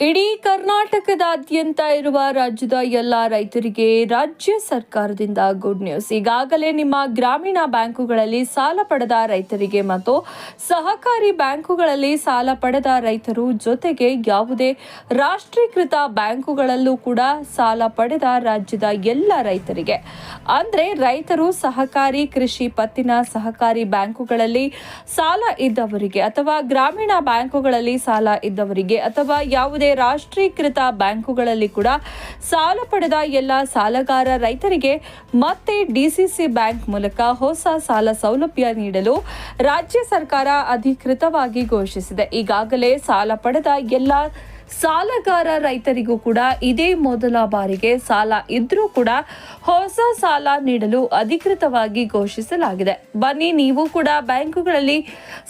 ಇಡೀ ಕರ್ನಾಟಕದಾದ್ಯಂತ ಇರುವ ರಾಜ್ಯದ ಎಲ್ಲ ರೈತರಿಗೆ ರಾಜ್ಯ ಸರ್ಕಾರದಿಂದ ಗುಡ್ ನ್ಯೂಸ್ ಈಗಾಗಲೇ ನಿಮ್ಮ ಗ್ರಾಮೀಣ ಬ್ಯಾಂಕುಗಳಲ್ಲಿ ಸಾಲ ಪಡೆದ ರೈತರಿಗೆ ಮತ್ತು ಸಹಕಾರಿ ಬ್ಯಾಂಕುಗಳಲ್ಲಿ ಸಾಲ ಪಡೆದ ರೈತರು ಜೊತೆಗೆ ಯಾವುದೇ ರಾಷ್ಟ್ರೀಕೃತ ಬ್ಯಾಂಕುಗಳಲ್ಲೂ ಕೂಡ ಸಾಲ ಪಡೆದ ರಾಜ್ಯದ ಎಲ್ಲ ರೈತರಿಗೆ. ಅಂದ್ರೆ ರೈತರು ಸಹಕಾರಿ ಕೃಷಿ ಪತ್ತಿನ ಸಹಕಾರಿ ಬ್ಯಾಂಕುಗಳಲ್ಲಿ ಸಾಲ ಇದ್ದವರಿಗೆ ಅಥವಾ ಗ್ರಾಮೀಣ ಬ್ಯಾಂಕುಗಳಲ್ಲಿ ಸಾಲ ಇದ್ದವರಿಗೆ ಅಥವಾ ಯಾವುದೇ ರಾಷ್ಟ್ರೀಕೃತ ಬ್ಯಾಂಕುಗಳಲ್ಲಿ ಕೂಡ ಸಾಲ ಪಡೆದ ಎಲ್ಲ ಸಾಲಗಾರ ರೈತರಿಗೆ ಮತ್ತೆ ಡಿಸಿಸಿ ಬ್ಯಾಂಕ್ ಮೂಲಕ ಹೊಸ ಸಾಲ ಸೌಲಭ್ಯ ನೀಡಲು ರಾಜ್ಯ ಸರ್ಕಾರ ಅಧಿಕೃತವಾಗಿ ಘೋಷಿಸಿದೆ. ಈಗಾಗಲೇ ಸಾಲ ಪಡೆದ ಎಲ್ಲ ಸಾಲಗಾರ ರೈತರಿಗೂ ಕೂಡ ಇದೇ ಮೊದಲ ಬಾರಿಗೆ ಸಾಲ ಇದ್ರೂ ಕೂಡ ಹೊಸ ಸಾಲ ನೀಡಲು ಅಧಿಕೃತವಾಗಿ ಘೋಷಿಸಲಾಗಿದೆ. ಬನ್ನಿ, ನೀವು ಕೂಡ ಬ್ಯಾಂಕುಗಳಲ್ಲಿ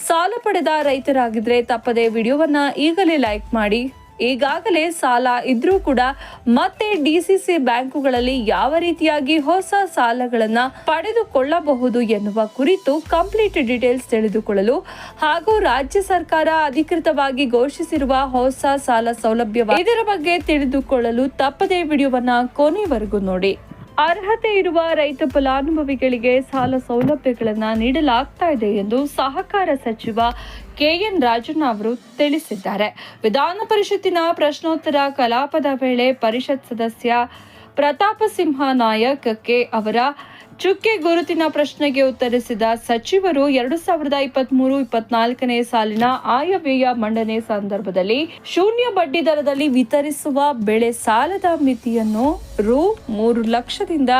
ಸಾಲ ಪಡೆದ ರೈತರಾಗಿದ್ರೆ ತಪ್ಪದೆ ವಿಡಿಯೋವನ್ನ ಈಗಲೇ ಲೈಕ್ ಮಾಡಿ. ಈಗಾಗಲೇ ಸಾಲ ಇದ್ರೂ ಕೂಡ ಮತ್ತೆ ಡಿಸಿಸಿ ಬ್ಯಾಂಕುಗಳಲ್ಲಿ ಯಾವ ರೀತಿಯಾಗಿ ಹೊಸ ಸಾಲಗಳನ್ನ ಪಡೆದುಕೊಳ್ಳಬಹುದು ಎನ್ನುವ ಕುರಿತು ಕಂಪ್ಲೀಟ್ ಡೀಟೇಲ್ಸ್ ತಿಳಿದುಕೊಳ್ಳಲು ಹಾಗೂ ರಾಜ್ಯ ಸರ್ಕಾರ ಅಧಿಕೃತವಾಗಿ ಘೋಷಿಸಿರುವ ಹೊಸ ಸಾಲ ಸೌಲಭ್ಯ ಇದರ ಬಗ್ಗೆ ತಿಳಿದುಕೊಳ್ಳಲು ತಪ್ಪದೇ ವಿಡಿಯೋವನ್ನ ಕೊನೆವರೆಗೂ ನೋಡಿ. ಅರ್ಹತೆ ಇರುವ ರೈತ ಫಲಾನುಭವಿಗಳಿಗೆ ಸಾಲ ಸೌಲಭ್ಯಗಳನ್ನು ನೀಡಲಾಗ್ತಾ ಇದೆ ಎಂದು ಸಹಕಾರ ಸಚಿವ ಕೆಎನ್ ರಾಜಣ್ಣ ಅವರು ತಿಳಿಸಿದ್ದಾರೆ. ವಿಧಾನ ಪರಿಷತ್ತಿನ ಪ್ರಶ್ನೋತ್ತರ ಕಲಾಪದ ವೇಳೆ ಪರಿಷತ್ ಸದಸ್ಯ ಪ್ರತಾಪ ಸಿಂಹ ನಾಯಕ್ ಕೆ ಅವರ ಚುಕ್ಕೆ ಗುರುತಿನ ಪ್ರಶ್ನೆಗೆ ಉತ್ತರಿಸಿದ ಸಚಿವರು ಎರಡು ಸಾವಿರದ ಇಪ್ಪತ್ತ್ ಮೂರು ಇಪ್ಪತ್ನಾಲ್ಕನೇ ಸಾಲಿನ ಆಯವ್ಯಯ ಮಂಡನೆ ಸಂದರ್ಭದಲ್ಲಿ ಶೂನ್ಯ ಬಡ್ಡಿ ದರದಲ್ಲಿ ವಿತರಿಸುವ ಬೆಳೆ ಸಾಲದ ಮಿತಿಯನ್ನು ರು ಮೂರು ಲಕ್ಷದಿಂದ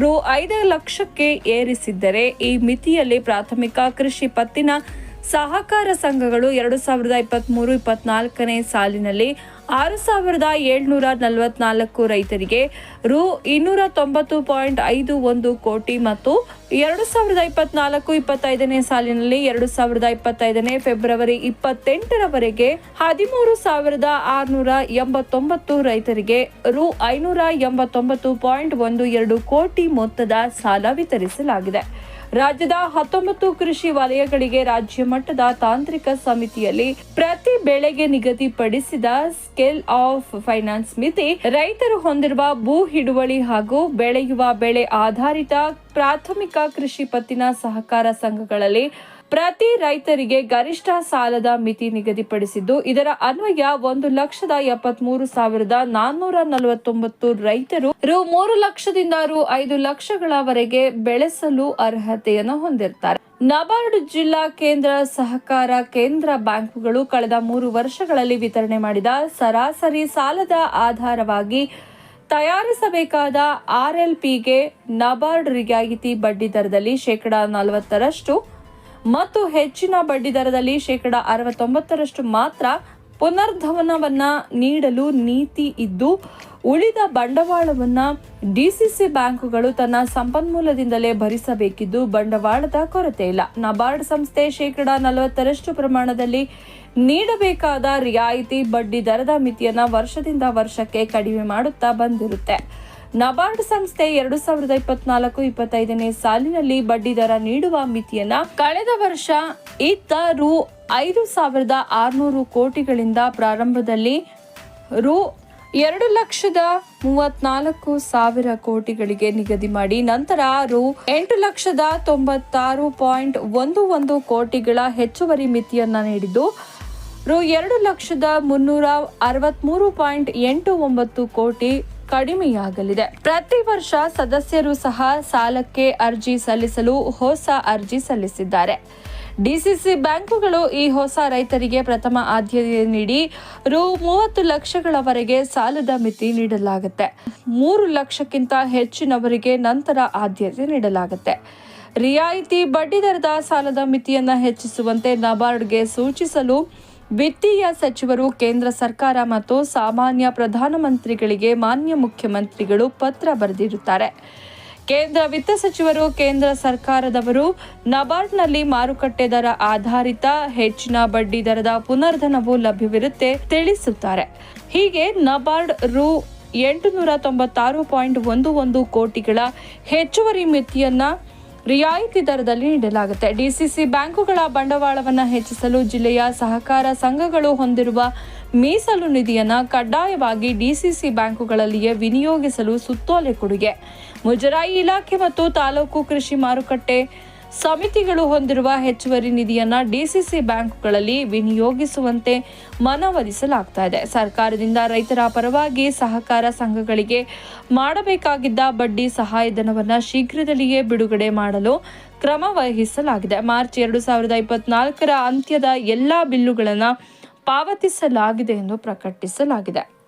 ರು ಐದು ಲಕ್ಷಕ್ಕೆ ಏರಿಸಿದ್ದರೆ ಈ ಮಿತಿಯಲ್ಲಿ ಪ್ರಾಥಮಿಕ ಕೃಷಿ ಪತ್ತಿನ ಸಹಕಾರ ಸಂಘಗಳು ಎರಡು ಸಾವಿರದ ಇಪ್ಪತ್ತ್ ಮೂರು ಇಪ್ಪತ್ನಾಲ್ಕನೇ ಸಾಲಿನಲ್ಲಿ ಆರು ಸಾವಿರದ ಏಳ್ನೂರ ನಲವತ್ನಾಲ್ಕು ರೈತರಿಗೆ ರು ಇನ್ನೂರ ತೊಂಬತ್ತು ಪಾಯಿಂಟ್ ಐದು ಒಂದು ಕೋಟಿ ಮತ್ತು ಎರಡು ಸಾವಿರದ ಇಪ್ಪತ್ನಾಲ್ಕು, ಇಪ್ಪತ್ತೈದನೇ ಸಾಲಿನಲ್ಲಿ ಎರಡು ಸಾವಿರದ ಇಪ್ಪತ್ತೈದನೇ ಫೆಬ್ರವರಿ ಇಪ್ಪತ್ತೆಂಟರವರೆಗೆ ಹದಿಮೂರು ಸಾವಿರದ ಆರುನೂರ ಎಂಬತ್ತೊಂಬತ್ತು ರೈತರಿಗೆ ರು ಐನೂರ ಎಂಬತ್ತೊಂಬತ್ತು ಪಾಯಿಂಟ್ ಒಂದು ಎರಡು ಕೋಟಿ ಮೊತ್ತದ ಸಾಲ ವಿತರಿಸಲಾಗಿದೆ. ರಾಜ್ಯದ ಹತ್ತೊಂಬತ್ತು ಕೃಷಿ ವಲಯಗಳಿಗೆ ರಾಜ್ಯ ಮಟ್ಟದ ತಾಂತ್ರಿಕ ಸಮಿತಿಯಲ್ಲಿ ಪ್ರತಿ ಬೆಳೆಗೆ ನಿಗದಿಪಡಿಸಿದ ಸ್ಕೇಲ್ ಆಫ್ ಫೈನಾನ್ಸ್ ಮಿತಿ ರೈತರು ಹೊಂದಿರುವ ಭೂ ಹಿಡುವಳಿ ಹಾಗೂ ಬೆಳೆಯುವ ಬೆಳೆ ಆಧಾರಿತ ಪ್ರಾಥಮಿಕ ಕೃಷಿ ಪತ್ತಿನ ಸಹಕಾರ ಸಂಘಗಳಲ್ಲಿ ಪ್ರತಿ ರೈತರಿಗೆ ಗರಿಷ್ಠ ಸಾಲದ ಮಿತಿ ನಿಗದಿಪಡಿಸಿದ್ದು, ಇದರ ಅನ್ವಯ ಒಂದು ಲಕ್ಷದ ಎಪ್ಪತ್ಮೂರು ಸಾವಿರದ ನಾನ್ನೂರ ನಲವತ್ತೊಂಬತ್ತು ರೈತರು ರು ಮೂರು ಲಕ್ಷದಿಂದ ರು ಐದು ಲಕ್ಷಗಳವರೆಗೆ ಬೆಳೆಸಲು ಅರ್ಹತೆಯನ್ನು ಹೊಂದಿರ್ತಾರೆ ನಬಾರ್ಡ್ ಜಿಲ್ಲಾ ಕೇಂದ್ರ ಸಹಕಾರ ಕೇಂದ್ರ ಬ್ಯಾಂಕುಗಳು ಕಳೆದ ಮೂರು ವರ್ಷಗಳಲ್ಲಿ ವಿತರಣೆ ಮಾಡಿದ ಸರಾಸರಿ ಸಾಲದ ಆಧಾರವಾಗಿ ತಯಾರಿಸಬೇಕಾದ ಆರ್ಎಲ್ಪಿಗೆ ನಬಾರ್ಡ್ ರಿಯಾಯಿತಿ ಬಡ್ಡಿ ದರದಲ್ಲಿ ಶೇಕಡಾ ನಲವತ್ತರಷ್ಟು ಮತ್ತು ಹೆಚ್ಚಿನ ಬಡ್ಡಿ ದರದಲ್ಲಿ ಶೇಕಡ ಅರವತ್ತೊಂಬತ್ತರಷ್ಟು ಮಾತ್ರ ಪುನರ್ಧವನವನ್ನ ನೀಡಲು ನೀತಿ ಇದ್ದು, ಉಳಿದ ಬಂಡವಾಳವನ್ನ ಡಿಸಿಸಿ ಬ್ಯಾಂಕುಗಳು ತನ್ನ ಸಂಪನ್ಮೂಲದಿಂದಲೇ ಭರಿಸಬೇಕಿದ್ದು ಬಂಡವಾಳದ ಕೊರತೆ ಇಲ್ಲ. ನಬಾರ್ಡ್ ಸಂಸ್ಥೆ ಶೇಕಡ ನಲವತ್ತರಷ್ಟು ಪ್ರಮಾಣದಲ್ಲಿ ನೀಡಬೇಕಾದ ರಿಯಾಯಿತಿ ಬಡ್ಡಿ ದರದ ಮಿತಿಯನ್ನ ವರ್ಷದಿಂದ ವರ್ಷಕ್ಕೆ ಕಡಿಮೆ ಮಾಡುತ್ತಾ ಬಂದಿರುತ್ತೆ. ನಬಾರ್ಡ್ ಸಂಸ್ಥೆ ಎರಡು ಸಾವಿರದ ಇಪ್ಪತ್ನಾಲ್ಕು ಇಪ್ಪತ್ತೈದನೇ ಸಾಲಿನಲ್ಲಿ ಬಡ್ಡಿ ದರ ನೀಡುವ ಮಿತಿಯನ್ನ ಕಳೆದ ವರ್ಷ ಇತ್ತ ರು ಐದು ಸಾವಿರದ ಆರುನೂರು ಕೋಟಿಗಳಿಂದ ಪ್ರಾರಂಭದಲ್ಲಿ ರು ಎರಡು ಲಕ್ಷದ ಮೂವತ್ನಾಲ್ಕು ಸಾವಿರ ಕೋಟಿಗಳಿಗೆ ನಿಗದಿ ಮಾಡಿ ನಂತರ ರು ಎಂಟು ಲಕ್ಷದ ತೊಂಬತ್ತಾರು ಪಾಯಿಂಟ್ ಒಂದು ಒಂದು ಕೋಟಿಗಳ ಹೆಚ್ಚುವರಿ ಮಿತಿಯನ್ನ ನೀಡಿದ್ದು, ರು ಎರಡು ಲಕ್ಷದ ಮುನ್ನೂರ ಅರವತ್ಮೂರು ಪಾಯಿಂಟ್ ಎಂಟು ಒಂಬತ್ತು ಕೋಟಿ ಕಡಿಮೆಯಾಗಲಿದೆ. ಪ್ರತಿ ವರ್ಷ ಸದಸ್ಯರು ಸಹ ಸಾಲಕ್ಕೆ ಅರ್ಜಿ ಸಲ್ಲಿಸಲು ಹೊಸ ಅರ್ಜಿ ಸಲ್ಲಿಸಿದ್ದಾರೆ. ಡಿಸಿಸಿ ಬ್ಯಾಂಕುಗಳು ಈ ಹೊಸ ರೈತರಿಗೆ ಪ್ರಥಮ ಆದ್ಯತೆ ನೀಡಿ ರು ಮೂವತ್ತು ಲಕ್ಷಗಳವರೆಗೆ ಸಾಲದ ಮಿತಿ ನೀಡಲಾಗುತ್ತೆ. ಮೂರು ಲಕ್ಷಕ್ಕಿಂತ ಹೆಚ್ಚಿನವರಿಗೆ ನಂತರ ಆದ್ಯತೆ ನೀಡಲಾಗುತ್ತೆ. ರಿಯಾಯಿತಿ ಬಡ್ಡಿದರದ ಸಾಲದ ಮಿತಿಯನ್ನು ಹೆಚ್ಚಿಸುವಂತೆ ನಬಾರ್ಡ್ಗೆ ಸೂಚಿಸಲು ವಿತ್ತೀಯ ಸಚಿವರು ಕೇಂದ್ರ ಸರ್ಕಾರ ಮತ್ತು ಸಾಮಾನ್ಯ ಪ್ರಧಾನಮಂತ್ರಿಗಳಿಗೆ ಮಾನ್ಯ ಮುಖ್ಯಮಂತ್ರಿಗಳು ಪತ್ರ ಬರೆದಿರುತ್ತಾರೆ. ಕೇಂದ್ರ ವಿತ್ತ ಸಚಿವರು ಕೇಂದ್ರ ಸರ್ಕಾರದವರು ನಬಾರ್ಡ್ನಲ್ಲಿ ಮಾರುಕಟ್ಟೆ ದರ ಆಧಾರಿತ ಹೆಚ್ಚಿನ ಬಡ್ಡಿ ದರದ ಪುನರ್ಧನವು ಲಭ್ಯವಿರುತ್ತೆ ತಿಳಿಸುತ್ತಾರೆ. ಹೀಗೆ ನಬಾರ್ಡ್ ರು ಎಂಟುನೂರ ತೊಂಬತ್ತಾರು ಪಾಯಿಂಟ್ ಒಂದು ಒಂದು ಕೋಟಿಗಳ ಹೆಚ್ಚುವರಿ ಮಿತಿಯನ್ನ ರಿಯಾಯಿತಿ ದರದಲ್ಲಿ ನೀಡಲಾಗುತ್ತೆ. ಡಿಸಿಸಿ ಬ್ಯಾಂಕುಗಳ ಬಂಡವಾಳವನ್ನು ಹೆಚ್ಚಿಸಲು ಜಿಲ್ಲೆಯ ಸಹಕಾರ ಸಂಘಗಳು ಹೊಂದಿರುವ ಮೀಸಲು ನಿಧಿಯನ್ನು ಕಡ್ಡಾಯವಾಗಿ ಡಿಸಿಸಿ ಬ್ಯಾಂಕುಗಳಲ್ಲಿಯೇ ವಿನಿಯೋಗಿಸಲು ಸುತ್ತೋಲೆ ಕೊಡುಗೆ. ಮುಜರಾಯಿ ಇಲಾಖೆ ಮತ್ತು ತಾಲೂಕು ಕೃಷಿ ಮಾರುಕಟ್ಟೆ ಸಮಿತಿಗಳು ಹೊಂದಿರುವ ಹೆಚ್ಚುವರಿ ನಿಧಿಯನ್ನ ಡಿಸಿಸಿ ಬ್ಯಾಂಕ್ಗಳಲ್ಲಿ ವಿನಿಯೋಗಿಸುವಂತೆ ಮನವೊಲಿಸಲಾಗ್ತಾ ಇದೆ. ಸರ್ಕಾರದಿಂದ ರೈತರ ಪರವಾಗಿ ಸಹಕಾರ ಸಂಘಗಳಿಗೆ ಮಾಡಬೇಕಾಗಿದ್ದ ಬಡ್ಡಿ ಸಹಾಯಧನವನ್ನು ಶೀಘ್ರದಲ್ಲಿಯೇ ಬಿಡುಗಡೆ ಮಾಡಲು ಕ್ರಮ ವಹಿಸಲಾಗಿದೆ. ಮಾರ್ಚ್ ಎರಡು ಸಾವಿರದ ಇಪ್ಪತ್ನಾಲ್ಕರ ಅಂತ್ಯದ ಎಲ್ಲ ಬಿಲ್ಲುಗಳನ್ನು ಪಾವತಿಸಲಾಗಿದೆ ಎಂದು ಪ್ರಕಟಿಸಲಾಗಿದೆ.